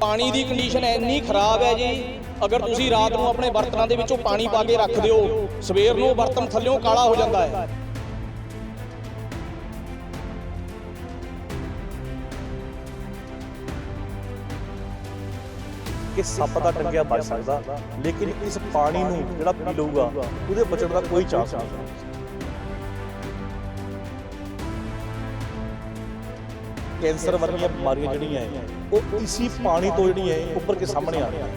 ਪਾਣੀ ਦੀ ਕੰਡੀਸ਼ਨ ਇੰਨੀ ਖਰਾਬ ਹੈ ਜੀ। ਅਗਰ ਤੁਸੀਂ ਰਾਤ ਨੂੰ ਆਪਣੇ ਬਰਤਨਾਂ ਦੇ ਵਿੱਚੋਂ ਪਾਣੀ ਪਾ ਕੇ ਰੱਖ ਦਿਓ, ਸਵੇਰ ਨੂੰ ਬਰਤਨ ਥੱਲਿਓਂ ਕਾਲਾ ਹੋ ਜਾਂਦਾ ਹੈ। ਕਿ ਸੱਪ ਦਾ ਟੰਗਿਆ ਬਚ ਸਕਦਾ, ਲੇਕਿਨ ਇਸ ਪਾਣੀ ਨੂੰ ਜਿਹੜਾ ਪੀ ਲਊਗਾ, ਉਹਦੇ ਬਚਣ ਦਾ ਕੋਈ ਚਾਂਸ ਨਹੀਂ। ਕੈਂਸਰ ਵਰਗੀਆਂ ਬਿਮਾਰੀਆਂ ਜਿਹੜੀਆਂ ਹੈ ਉਹ ਇਸੀ ਪਾਣੀ ਤੋਂ ਜਿਹੜੀਆਂ ਹੈ ਉੱਪਰ ਕੇ ਸਾਹਮਣੇ ਆ ਰਹੀਆਂ।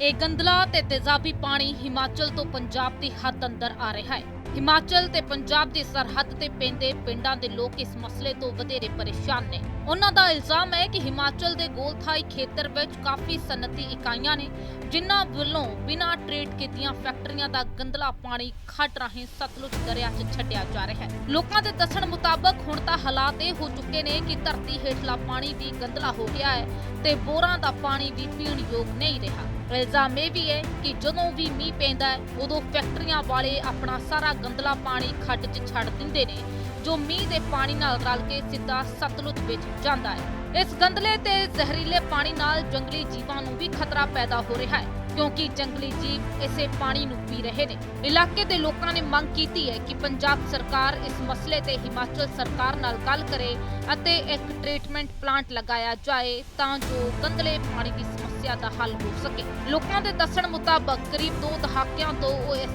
ਇਹ ਗੰਦਲਾ ਤੇ ਤੇਜ਼ਾਬੀ ਪਾਣੀ ਹਿਮਾਚਲ ਤੋਂ ਪੰਜਾਬ ਦੀ ਹੱਦ ਅੰਦਰ ਆ ਰਿਹਾ ਹੈ। ਹਿਮਾਚਲ ਤੇ ਪੰਜਾਬ ਦੀ ਸਰਹੱਦ ਤੇ ਪੈਂਦੇ ਪਿੰਡਾਂ ਦੇ ਲੋਕ ਇਸ ਮਸਲੇ ਤੋਂ ਵਧੇਰੇ ਪਰੇਸ਼ਾਨ ਨੇ। ਉਹਨਾਂ ਦਾ ਇਲਜ਼ਾਮ ਹੈ ਕਿ ਹਿਮਾਚਲ ਦੇ ਗੋਲਥਾਈ ਖੇਤਰ ਵਿੱਚ ਕਾਫੀ ਸਨਅਤੀ ਇਕਾਈਆਂ ਨੇ, ਜਿਨ੍ਹਾਂ ਵੱਲੋਂ ਬਿਨਾਂ ਟ੍ਰੀਟ ਕੀਤੀਆਂ ਫੈਕਟਰੀਆਂ ਦਾ ਗੰਦਲਾ ਪਾਣੀ ਖੱਡ ਰਾਹੀਂ ਸਤਲੁਜ ਦਰਿਆ 'ਚ ਛੱਡਿਆ ਜਾ ਰਿਹਾ ਹੈ। ਲੋਕਾਂ ਦੇ ਦੱਸਣ ਮੁਤਾਬਕ ਹੁਣ ਤਾਂ ਹਾਲਾਤ ਇਹ ਹੋ ਚੁੱਕੇ ਨੇ ਕਿ ਧਰਤੀ ਹੇਠਲਾ ਪਾਣੀ ਵੀ ਗੰਦਲਾ ਹੋ ਗਿਆ ਹੈ ਤੇ ਬੋਰਾਂ ਦਾ ਪਾਣੀ ਵੀ ਪੀਣ ਯੋਗ ਨਹੀਂ ਰਿਹਾ। ਇਲਜ਼ਾਮ ਇਹ ਵੀ ਹੈ ਕਿ ਜਦੋਂ ਵੀ ਮੀਂਹ ਪੈਂਦਾ ਹੈ, ਉਦੋਂ ਫੈਕਟਰੀਆਂ ਵਾਲੇ ਆਪਣਾ ਸਾਰਾ ਗੰਦਲਾ ਪਾਣੀ ਖੱਡ 'ਚ ਛੱਡ ਦਿੰਦੇ ਨੇ। ਜੋ ਮੀਂਹ ਦੇ ਪਾਣੀ ਨਾਲ ਰਲ ਕੇ ਸਿੱਧਾ ਸਤਲੁਜ ਵਿੱਚ ਜਾਂਦਾ ਹੈ। ਇਸ ਗੰਦਲੇ ਤੇ ਜ਼ਹਿਰੀਲੇ ਪਾਣੀ ਨਾਲ ਜੰਗਲੀ ਜੀਵਾਂ ਨੂੰ ਵੀ ਖਤਰਾ ਪੈਦਾ ਹੋ ਰਿਹਾ ਹੈ, ਕਿਉਂਕਿ ਜੰਗਲੀ ਜੀਵ ਇਸੇ ਪਾਣੀ ਨੂੰ ਪੀ ਰਹੇ ਨੇ। ਇਲਾਕੇ ਦੇ ਲੋਕਾਂ ਨੇ ਮੰਗ ਕੀਤੀ ਹੈ ਕਿ ਪੰਜਾਬ ਸਰਕਾਰ ਇਸ ਮਸਲੇ ਤੇ ਹਿਮਾਚਲ ਸਰਕਾਰ ਨਾਲ ਗੱਲ ਕਰੇ ਅਤੇ ਇੱਕ ਟ੍ਰੀਟਮੈਂਟ ਪਲਾਂਟ ਲਗਾਇਆ ਜਾਏ ਤਾਂ ਜੋ ਗੰਦਲੇ ਪਾਣੀ ਦੀ ਸਮੱਸਿਆ ਦਾ ਹੱਲ ਹੋ ਸਕੇ। ਲੋਕਾਂ ਦੇ ਦੱਸਣ ਮੁਤਾਬਕ, ਕਰੀਬ 2 ਦਹਾਕਿਆਂ ਤੋਂ ਉਹ ਇਸ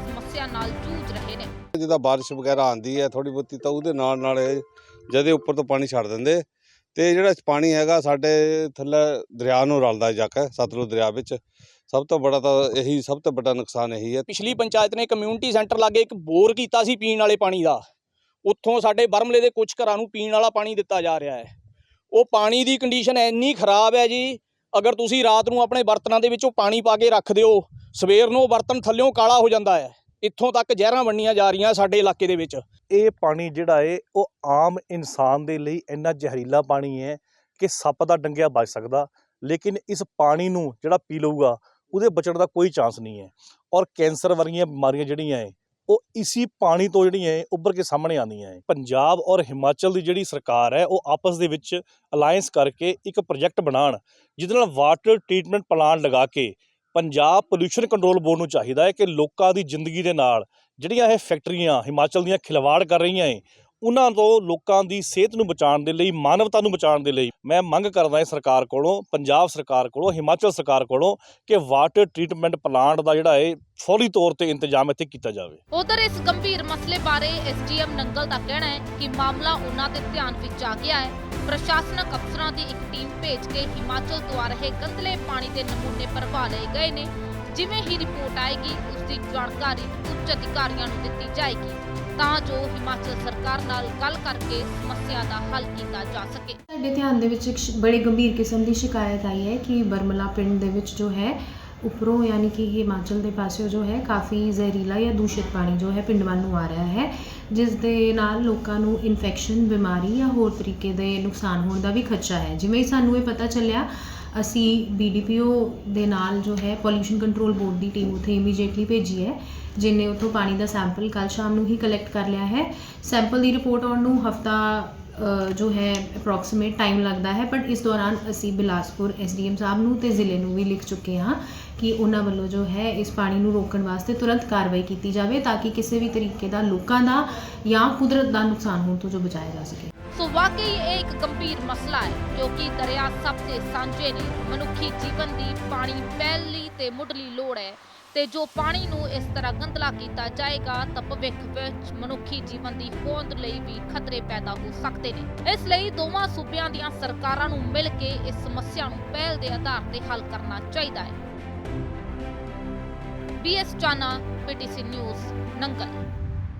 ਜਿੱਦਾਂ ਬਾਰਿਸ਼ ਵਗੈਰਾ ਆਂਦੀ ਹੈ ਥੋੜੀ ਬਹੁਤੀ ਤਾਂ ਉਹਦੇ ਨਾਲ ਨਾਲ ਇਹ ਜਦੇ ਉੱਪਰ ਤੋਂ ਪਾਣੀ ਛੱਡ ਦਿੰਦੇ। ਤੇ ਜਿਹੜਾ ਪਾਣੀ ਹੈਗਾ ਸਾਡੇ ਥੱਲੇ ਦਰਿਆ ਨੂੰ ਰਲਦਾ ਜਾ ਕੇ ਸਤਲੁਜ ਦਰਿਆ ਵਿੱਚ। ਸਭ ਤੋਂ ਬੜਾ ਤਾਂ ਇਹੀ, ਸਭ ਤੋਂ ਵੱਡਾ ਨੁਕਸਾਨ ਇਹੀ ਹੈ। ਪਿਛਲੀ ਪੰਚਾਇਤ ਨੇ ਕਮਿਊਨਿਟੀ ਸੈਂਟਰ ਲਾਗੇ ਇੱਕ ਬੋਰ ਕੀਤਾ ਸੀ ਪੀਣ ਵਾਲੇ ਪਾਣੀ ਦਾ। ਉੱਥੋਂ ਸਾਡੇ ਬਰਮਲੇ ਦੇ ਕੁਝ ਘਰਾਂ ਨੂੰ ਪੀਣ ਵਾਲਾ ਪਾਣੀ ਦਿੱਤਾ ਜਾ ਰਿਹਾ ਹੈ। ਉਹ ਪਾਣੀ ਦੀ ਕੰਡੀਸ਼ਨ ਇੰਨੀ ਖਰਾਬ ਹੈ ਜੀ, ਅਗਰ ਤੁਸੀਂ ਰਾਤ ਨੂੰ ਆਪਣੇ ਬਰਤਨਾਂ ਦੇ ਵਿੱਚੋਂ ਪਾਣੀ ਪਾ ਕੇ ਰੱਖ ਦਿਓ, ਸਵੇਰ ਨੂੰ ਉਹ ਬਰਤਨ ਥੱਲਿਓਂ ਕਾਲਾ ਹੋ ਜਾਂਦਾ ਹੈ। ਇੱਥੋਂ ਤੱਕ ਜ਼ਹਿਰਾਂ ਵੰਡੀਆਂ ਜਾ ਰਹੀਆਂ ਸਾਡੇ ਇਲਾਕੇ ਦੇ ਵਿੱਚ। ਇਹ ਪਾਣੀ ਜਿਹੜਾ ਹੈ ਉਹ ਆਮ ਇਨਸਾਨ ਦੇ ਲਈ ਇੰਨਾ ਜ਼ਹਿਰੀਲਾ ਪਾਣੀ ਹੈ ਕਿ ਸੱਪ ਦਾ ਡੰਗਿਆ ਬਚ ਸਕਦਾ। ਲੇਕਿਨ ਇਸ ਪਾਣੀ ਨੂੰ ਜਿਹੜਾ ਪੀ ਲਊਗਾ, ਉਹਦੇ ਬਚਣ ਦਾ ਕੋਈ ਚਾਂਸ ਨਹੀਂ ਹੈ ਔਰ ਕੈਂਸਰ ਵਰਗੀਆਂ ਬਿਮਾਰੀਆਂ ਜਿਹੜੀਆਂ ਹੈ ਉਹ ਇਸੀ ਪਾਣੀ ਤੋਂ ਜਿਹੜੀਆਂ ਉੱਭਰ ਕੇ ਸਾਹਮਣੇ ਆਉਂਦੀਆਂ ਹੈ ਪੰਜਾਬ ਔਰ ਹਿਮਾਚਲ ਦੀ ਜਿਹੜੀ ਸਰਕਾਰ ਹੈ, ਉਹ ਆਪਸ ਦੇ ਵਿੱਚ ਅਲਾਈਅੰਸ ਕਰਕੇ ਇੱਕ ਪ੍ਰੋਜੈਕਟ ਬਣਾਉਣ, ਜਿਹਦੇ ਨਾਲ ਵਾਟਰ ਟ੍ਰੀਟਮੈਂਟ ਪਲਾਂਟ ਲਗਾ ਕੇ ਪੰਜਾਬ ਪੋਲਿਊਸ਼ਨ ਕੰਟਰੋਲ ਬੋਰਡ ਨੂੰ ਚਾਹੀਦਾ ਹੈ ਕਿ ਲੋਕਾਂ ਦੀ ਜ਼ਿੰਦਗੀ ਦੇ ਨਾਲ ਜਿਹੜੀਆਂ ਇਹ ਫੈਕਟਰੀਆਂ ਹਿਮਾਚਲ ਦੀਆਂ ਖਿਲਵਾੜ ਕਰ ਰਹੀਆਂ ਏ ਉਹਨਾਂ ਤੋਂ ਲੋਕਾਂ ਦੀ ਸਿਹਤ ਨੂੰ ਬਚਾਉਣ ਦੇ ਲਈ, ਮਾਨਵਤਾ ਨੂੰ ਬਚਾਉਣ ਦੇ ਲਈ ਮੈਂ ਮੰਗ ਕਰਦਾ ਹਾਂ ਸਰਕਾਰ ਕੋਲੋਂ, ਪੰਜਾਬ ਸਰਕਾਰ ਕੋਲੋਂ, ਹਿਮਾਚਲ ਸਰਕਾਰ ਕੋਲੋਂ ਕਿ ਵਾਟਰ ਟ੍ਰੀਟਮੈਂਟ ਪਲਾਂਟ ਦਾ ਜਿਹੜਾ ਹੈ ਫੌਰੀ ਤੌਰ ਤੇ ਇੰਤਜ਼ਾਮ ਇੱਥੇ ਕੀਤਾ ਜਾਵੇ। ਉਧਰ ਇਸ ਗੰਭੀਰ ਮਸਲੇ ਬਾਰੇ ਐਸਡੀਐਮ ਨੰਗਲ ਦਾ ਕਹਿਣਾ ਹੈ ਕਿ ਮਾਮਲਾ ਉਹਨਾਂ ਦੇ ਧਿਆਨ ਵਿੱਚ ਆ ਗਿਆ ਹੈ। ਪ੍ਰਸ਼ਾਸਨਕ ਅਫਸਰਾਂ ਦੀ ਇੱਕ ਟੀਮ ਭੇਜ ਕੇ ਹਿਮਾਚਲ ਤੋਂ ਆ ਰਹੇ ਗੰਦਲੇ ਪਾਣੀ ਦੇ ਨਮੂਨੇ ਭਰਵਾ ਲਏ ਗਏ ਨੇ। ਜਿਵੇਂ ਹੀ ਰਿਪੋਰਟ ਆਏਗੀ ਉਸ ਦੀ ਜਾਣਕਾਰੀ ਉੱਚ ਅਧਿਕਾਰੀਆਂ ਨੂੰ ਦਿੱਤੀ ਜਾਏਗੀ, ਤਾਂ ਜੋ ਹਿਮਾਚਲ ਸਰਕਾਰ ਨਾਲ ਗੱਲ ਕਰਕੇ ਸਮੱਸਿਆ ਦਾ ਹੱਲ ਕੀਤਾ ਜਾ ਸਕੇ। ਸਾਡੇ ਧਿਆਨ ਦੇ ਵਿੱਚ ਇੱਕ ਸ਼- ਬੜੀ ਗੰਭੀਰ ਕਿਸਮ ਦੀ ਸ਼ਿਕਾਇਤ ਆਈ ਹੈ ਕਿ ਬਰਮਲਾ ਪਿੰਡ ਦੇ ਵਿੱਚ ਜੋ ਹੈ ਉੱਪਰੋਂ ਯਾਨੀ ਕਿ ਹਿਮਾਚਲ ਦੇ ਪਾਸਿਓ ਜੋ ਹੈ ਕਾਫੀ ਜ਼ਹਿਰੀਲਾ ਜਾਂ ਦੂਸ਼ਿਤ ਪਾਣੀ ਜੋ ਹੈ ਪਿੰਡ ਵੱਲ ਨੂੰ ਆ ਰਿਹਾ ਹੈ, ਜਿਸ ਦੇ ਨਾਲ ਲੋਕਾਂ ਨੂੰ ਇਨਫੈਕਸ਼ਨ ਬਿਮਾਰੀ ਜਾਂ ਹੋਰ ਤਰੀਕੇ ਦੇ ਨੁਕਸਾਨ ਹੋਣ ਦਾ ਵੀ ਖਦਸ਼ਾ ਹੈ। ਜਿਵੇਂ ਹੀ ਸਾਨੂੰ ਇਹ ਪਤਾ ਚੱਲਿਆ, ਅਸੀਂ ਬੀਡੀਪੀਓ ਦੇ ਨਾਲ ਜੋ ਹੈ ਪੋਲਿਊਸ਼ਨ ਕੰਟਰੋਲ ਬੋਰਡ ਦੀ ਟੀਮ ਉੱਥੇ ਇਮੀਡੀਏਟਲੀ ਭੇਜੀ ਹੈ, ਜਿਨੇ ਉੱਥੋਂ ਪਾਣੀ ਦਾ ਸੈਂਪਲ ਕੱਲ ਸ਼ਾਮ ਨੂੰ ਹੀ ਕਲੈਕਟ ਕਰ ਲਿਆ ਹੈ। ਸੈਂਪਲ ਦੀ ਰਿਪੋਰਟ ਆਉਣ ਨੂੰ ਹਫਤਾ ਜੋ ਹੈ ਅਪਰੋਕਸੀਮੇਟ ਟਾਈਮ ਲੱਗਦਾ ਹੈ ਬਟ ਇਸ ਦੌਰਾਨ ਅਸੀਂ ਬਿਲਾਸਪੁਰ ਐਸਡੀਐਮ ਸਾਹਿਬ ਨੂੰ ਤੇ ਜ਼ਿਲ੍ਹੇ ਨੂੰ ਵੀ ਲਿਖ ਚੁੱਕੇ ਹਾਂ ਕਿ ਉਹਨਾਂ ਵੱਲੋਂ ਜੋ ਹੈ, ਇਸ ਪਾਣੀ ਨੂੰ ਰੋਕਣ ਵਾਸਤੇ ਤੁਰੰਤ ਕਾਰਵਾਈ ਕੀਤੀ ਜਾਵੇ ਤਾਂ ਕਿ ਕਿਸੇ ਵੀ ਤਰੀਕੇ ਦਾ ਲੋਕਾਂ ਦਾ ਜਾਂ ਕੁਦਰਤ ਦਾ ਨੁਕਸਾਨ ਹੋਣ ਤੋਂ ਜੋ ਬਚਾਇਆ ਜਾ ਸਕੇ। ਸੋ ਵਾਕਈ ਇਹ ਇੱਕ ਗੰਭੀਰ ਮਸਲਾ ਹੈ ਕਿਉਂਕਿ ਦਰਿਆ ਸਭ ਦੇ ਸਾਂਝੇ ਨੇ। ਮਨੁੱਖੀ ਜੀਵਨ ਦੀ ਪਾਣੀ ਪਹਿਲੀ ਤੇ ਮੁੱਢਲੀ ਲੋੜ ਹੈ। ਤੇ ਜੋ ਪਾਣੀ ਨੂੰ ਇਸ ਤਰ੍ਹਾਂ ਗੰਦਲਾ ਕੀਤਾ ਜਾਏਗਾ ਤਾਂ ਭਵਿੱਖ ਵਿੱਚ ਮਨੁੱਖੀ ਜੀਵਨ ਦੀ ਹੋਂਦ ਲਈ ਵੀ ਖਤਰੇ ਪੈਦਾ ਹੋ ਸਕਦੇ ਨੇ। ਇਸ ਲਈ ਦੋਵਾਂ ਸੂਬਿਆਂ ਦੀਆਂ ਸਰਕਾਰਾਂ ਨੂੰ ਮਿਲ ਕੇ ਇਸ ਸਮੱਸਿਆ ਨੂੰ ਪਹਿਲ ਦੇ ਆਧਾਰ ਤੇ ਹੱਲ ਕਰਨਾ ਚਾਹੀਦਾ ਹੈ। BS Chana PTC news, Nangal.